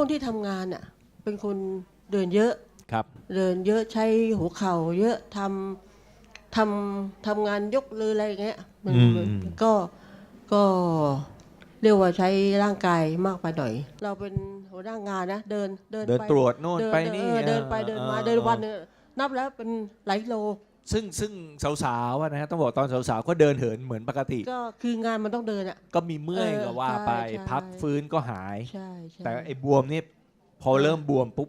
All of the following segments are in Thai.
คนที่ทำงานอะเป็นคนเดินเยอะครับ เดินเยอะใช้หัวเข่าเยอะทำทำทำงานยกเรืออะไรอย่างเงี้ยมันอืมมันก็ก็เรียกว่าใช้ร่างกายมากไปหน่อย เราเป็นหัวหน้างานนะเดินเดินเดินไปตรวจโน่นเดิไปเดินี่เออเดินไปอ่เดินมาอ่เดินวันหนึงนับแล้วเป็นหลายกิโล ซึ่งซึ่งสาวๆอะนะฮะต้องบอกตอนสาวๆก็เดินเหินเหมือนปกติ ก็คืองานมันต้องเดินอะ ก็มีเมื่อยเออก็ว่าไป ใช่ใช่ พักฟื้นก็หาย ใช่ใช่แต่ไอ้บวมนี่พอเริ่มบวมปุ๊บ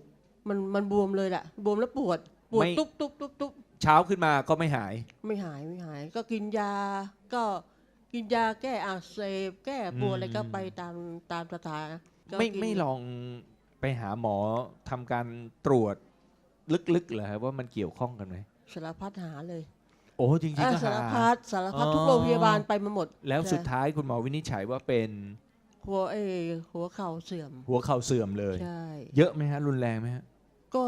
มันมันบวมเลยแหละบวมแล้วปวดปวดไม่ ตุ๊บตุ๊บตุ๊บตุ๊บเช้าขึ้นมาก็ไม่หาย ไม่หายไม่หาย ก็กินยา ก็กินยาแก้อักเสบแก้ปวดอะไรก็ไปตามตามสถานก็ไม่กิน ไม่ลองไปหาหมอทำการตรวจลึกๆเหรอครับว่ามันเกี่ยวข้องกันไหม สารพัดหาเลยโอ้จริงเออๆก็สารหาพัดสารพัดอ๋อทุกโรงพยาบาลไปมาหมดแล้วใช่สุดท้ายคุณหมอวินิจฉัยว่าเป็น หัวเออหัวเข่าเสื่อม หัวเข่าเสื่อมเลยใช่เยอะไหมฮะ รุนแรงไหมฮะก็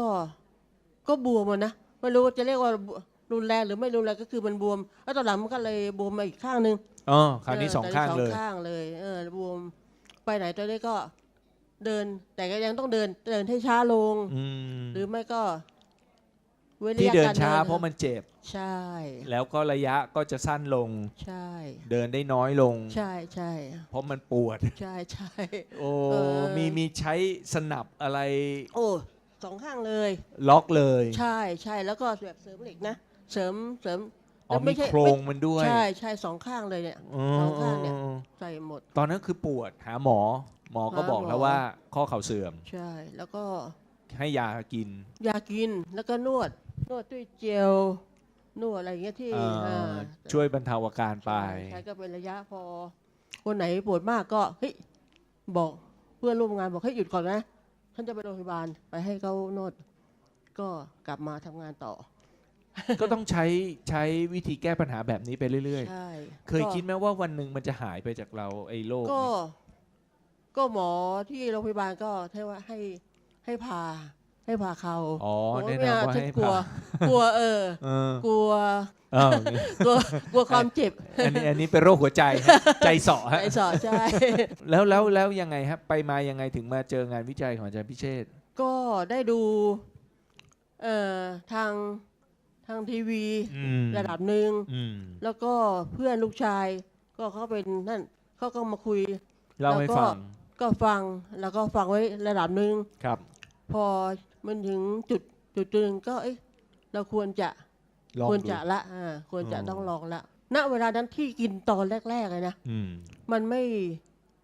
ก็บวมอะนะไม่รู้ว่าจะเรียกว่ารุนแรงหรือไม่รุนแรงก็คือมันบวม แล้วตอนหลังมันก็เลยบวมมาอีกข้างหนึงอ๋อคราวนี้เสองข้างเลยสองข้างเลยเออบวมไปไหนตอนนี้ก็เดินแต่ก็ยังต้องเดินเดินให้ช้าลงอืมหรือไม่ก็ ว้ระที่ยะเดินกช้าเพราะมันเจ็บ ใช่ แล้วก็ระยะก็จะสั้นลง ใช่ เดินได้น้อยลง ใช่ใช่เพราะมันปวด ใช่ใช่ โอ้เออ มีมีใช้สนับอะไรโอ้สองข้างเลย ล็อกเลย ใช่ใช่แล้วก็แบบเสริมเหล็กนะ เสริมเสริมอ๋อแล้วไม่มีใช่โครงมันด้วย ใช่ใช่สองข้างเลยเนี่ยอ๋อสองข้างเนี่ยใส่หมด ตอนนั้นคือปวดหาหมอ หมอก็หาบอกหมอแล้วว่าข้อเข่าเสื่อม ใช่ แล้วก็ให้ยากิน ยากินแล้วก็นวด นวดด้วยเจลนวดอะไรอย่างเงี้ยที่เอ่ออ่าช่วยบรรเทาอาการไป ใช่ใช่ก็เป็นระยะพอ คนไหนปวดมากก็เฮ้ยบอกเพื่อนร่วมงานบอกให้หยุดก่อนนะฉันจะไปโรงพยาบาลไปให้เขานวดก็กลับมาทำงานต่อก็ต้องใช้ใช้วิธีแก้ปัญหาแบบนี้ไปเรื่อยใช่ๆ เคยคิดไหมว่าวันหนึ่งมันจะหายไปจากเราไอ้โรคก็นี้ก็หมอที่โรงพยาบาลก็ให้ว่าให้ให้พา ให้พาเขาอ๋อบอกแนะไม่เอานำว่าฉันให้กลัวผ่ากลัวเออเออกลัวอ้าวกลัว กลัวความเจ็บ อันนี้ อันนี้เป็นโรคหัวใจฮะ ใจเสาะฮะไอ้สอใช่ แล้วแล้วแล้วยังไงครับไปมายังไงถึงมาเจองานวิจัยของอาจารย์พิเชษฐ์ก็ได้ดู เอ่อ ทาง ทางทีวีอืมระดับหนึ่งอืมแล้วก็เพื่อนลูกชาย ก็เขาเป็นนั่นเขาก็มาคุยเล่าให้แล้วก็ฟังก็ฟัง แล้วก็ฟังไว้ระดับหนึ่ง ครับ พอ มันถึงจุดจุดหนึ่งก็เอ้ยเราควรจะลองควรดู จะละอ่าควรจะอ๋อ ต้องลองละณเวลานั้นที่กินตอนแรกๆเลยนะ อืม มันไม่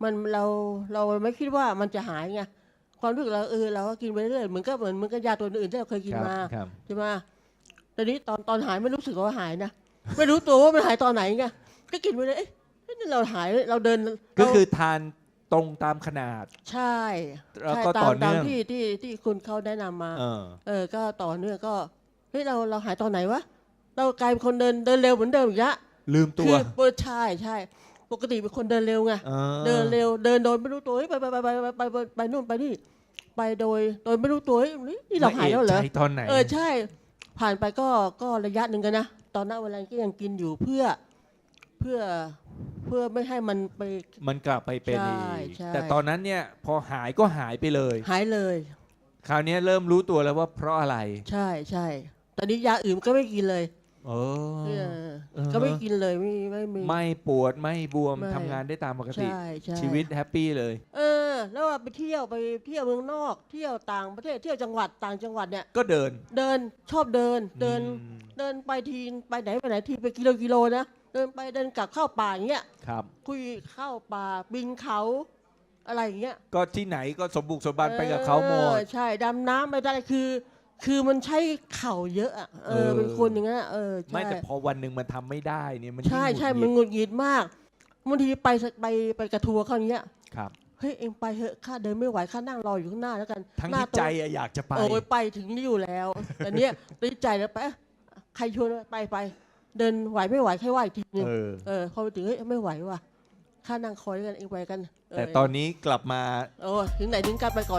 มันเราเราไม่คิดว่ามันจะหายไงความรู้สึกเราเออเราก็กินไปเรื่อยเหมือนก็เหมือนเหมือนกับยาตัวอื่นที่เราเคยกินครับมาครับ ใช่ไหมตอนนี้ตอนตอนหายไม่รู้สึกว่าหายนะ ไม่รู้ตัวว่ามันหายตอนไหนไงก็กินไปเลยเอ๊ะนี่เราหายเราเดินก็เรา คือทาน ตรงตามขนาด ใช่แล้วใช่ก็ตาต่อมตามเนื่อง ที่ที่ที่คุณเขาแนะนำมา เออ เออ ก็ต่อเนื่องก็เฮ้ยเราเราหายตอนไหนวะ เรากลายเป็นคนเดินเดินเร็วเหมือนเดิมอีกละลืมตัคืวอเปิดใช่ใช่ ปกติเป็นคนเดินเร็วไง ออเดินเร็วเดินโดยไม่รู้ตัวเฮ้ยไปไปไปไปไปไปไปไปนู่นไปนี่ไปโดยโดยไม่รู้ตัวเฮ้ยนี่เราหายแล้วเหรอไม่ะใจตอนไหนเออใช่ ผ่านไปก็ก็ระยะหนึ่งกันนะ ตอนนั้นเวลาก็ยังกินอยู่เพื่อเพื่อ เพื่อไม่ให้มันไป มันกลับไปเป็นใช่อีกใช่ แต่ตอนนั้นเนี่ยพอหายก็หายไปเลย หายเลย คราวนี้เริ่มรู้ตัวแล้วว่าเพราะอะไรใช่ใช่ตอนนี้ยาอื่นก็ไม่กินเลยเอเอออเออ ก็ไม่กินเลยไม่ไม่มี ไม่ปวดไม่บวมไม่ ทำงานได้ตามปกติ ใช่ใช่ชีวิตแฮปปี้เลย เออ แล้วว่าไปเที่ยวไปเที่ยวเมืองนอก เที่ยวต่างประเทศเที่ยวจังหวัดต่างจังหวัดเนี่ย ก็เดินเดินชอบเดินเดิน อืมเดินไปทีไปไหนไปไหนทีไปกิโลกิโลนะ เดินไปเดินกลับเข้าป่าอย่างเงี้ยครับ คุยเข้าป่าบินเขาอะไรอย่างเงี้ยก็ที่ไหนก็สมบุกสมบันไปกับเขาหมอดอใช่ดำน้ำไปได้คือ คือมันใช้เข่าเยอะอะเอเอออ เป็นคนอย่างนั้นอะเออใช่ไม่แต่พอวันหนึ่งมันทำไม่ได้เนี่ยมันใช่ยิ่งใช่หงุดหงิดมันหงุดหงิดมากบางทีไปสักไปไปกระทัวร์เขาอย่างเงี้ยครับ เฮ้ยเองไปเถอะข้าเดินไม่ไหวข้านั่งรออยู่ข้างหน้าแล้วกันทั้งหน้าที่โต๊ะใจอะอยากจะไป โอ้ยไปถึงนี่อยู่แล้ว แต่เนี้ยตีใจแล้วไปเอ๊ะใครชวนไปไป เดินไหวไม่ไหวแค่ว่าอีกทีนึงเออ เออพอไปถึงเฮ้ยไม่ไหวว่ะข้านั่งคอยกันเองไปกันเแต่ตอนนี้กลับมา โอ้ถึงไหนถึงกันไปก่อน